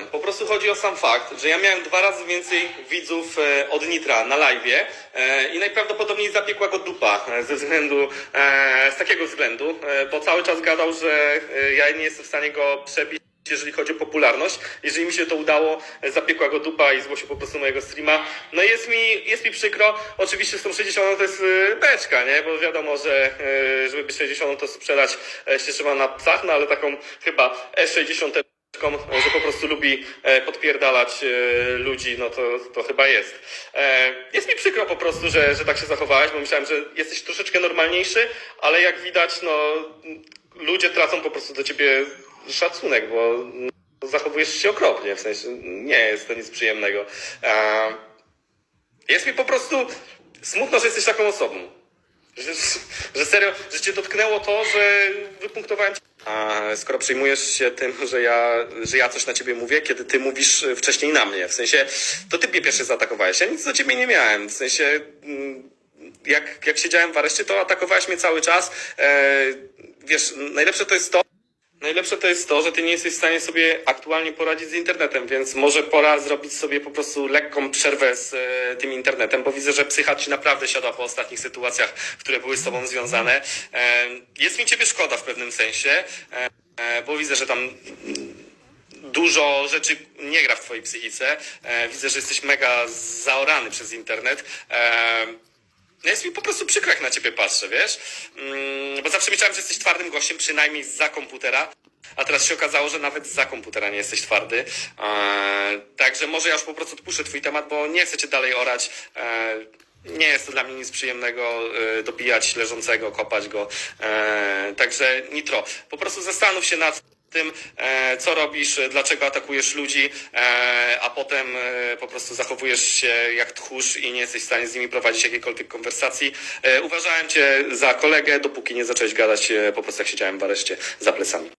Po prostu chodzi o sam fakt, że ja miałem dwa razy więcej widzów e, od Nitra na live'ie e, i najprawdopodobniej zapiekła go dupa e, ze względu, z takiego względu, bo cały czas gadał, że ja nie jestem w stanie go przebić jeżeli chodzi o popularność. Jeżeli mi się to udało, zapiekła go dupa i zgłosił po prostu mojego streama. No jest mi, jest mi przykro. Oczywiście z tą 60 to jest beczka, nie? Bo wiadomo, że żeby być 60 to sprzedać się trzeba na psach, no ale taką chyba E60 beczką, e, że po prostu lubi e, podpierdalać e, ludzi, no to, to chyba jest. E, Jest mi przykro po prostu, że, że tak się zachowałeś, bo myślałem, że jesteś troszeczkę normalniejszy, ale jak widać, no ludzie tracą po prostu do ciebie szacunek, bo no, zachowujesz się okropnie, w sensie nie jest to nic przyjemnego. Jest mi po prostu smutno, że jesteś taką osobą. Że, że serio, że cię dotknęło to, że wypunktowałem. A skoro przejmujesz się tym, że ja, że ja coś na ciebie mówię, kiedy ty mówisz e, wcześniej na mnie, w sensie, to ty mnie pierwszy zaatakowałeś. Ja nic do ciebie nie miałem. W sensie, mm, jak, jak siedziałem w areszcie, to atakowałeś mnie cały czas. E, wiesz, najlepsze to jest to, Najlepsze to jest to, że ty nie jesteś w stanie sobie aktualnie poradzić z internetem, więc może pora zrobić sobie po prostu lekką przerwę z e, tym internetem, bo widzę, że psycha ci naprawdę siada po ostatnich sytuacjach, które były z tobą związane. E, jest mi ciebie szkoda w pewnym sensie, e, e, bo widzę, że tam dużo rzeczy nie gra w twojej psychice. E, widzę, że jesteś mega zaorany przez internet. E, no jest mi po prostu przykro, jak na ciebie patrzę, wiesz? Mm, bo zawsze myślałem, że jesteś twardym gościem, przynajmniej za komputera. A teraz się okazało, że nawet za komputera nie jesteś twardy. Eee, także może ja już po prostu odpuszczę twój temat, bo nie chcę cię dalej orać. Eee, nie jest to dla mnie nic przyjemnego e, dobijać leżącego, kopać go. Eee, także Nitro, po prostu zastanów się nad tym, e, co robisz, dlaczego atakujesz ludzi, e, a potem e, po prostu zachowujesz się jak tchórz i nie jesteś w stanie z nimi prowadzić jakiejkolwiek konwersacji. Uważałem cię za kolegę, dopóki nie zacząłeś gadać po prostu jak siedziałem w areszcie za plecami.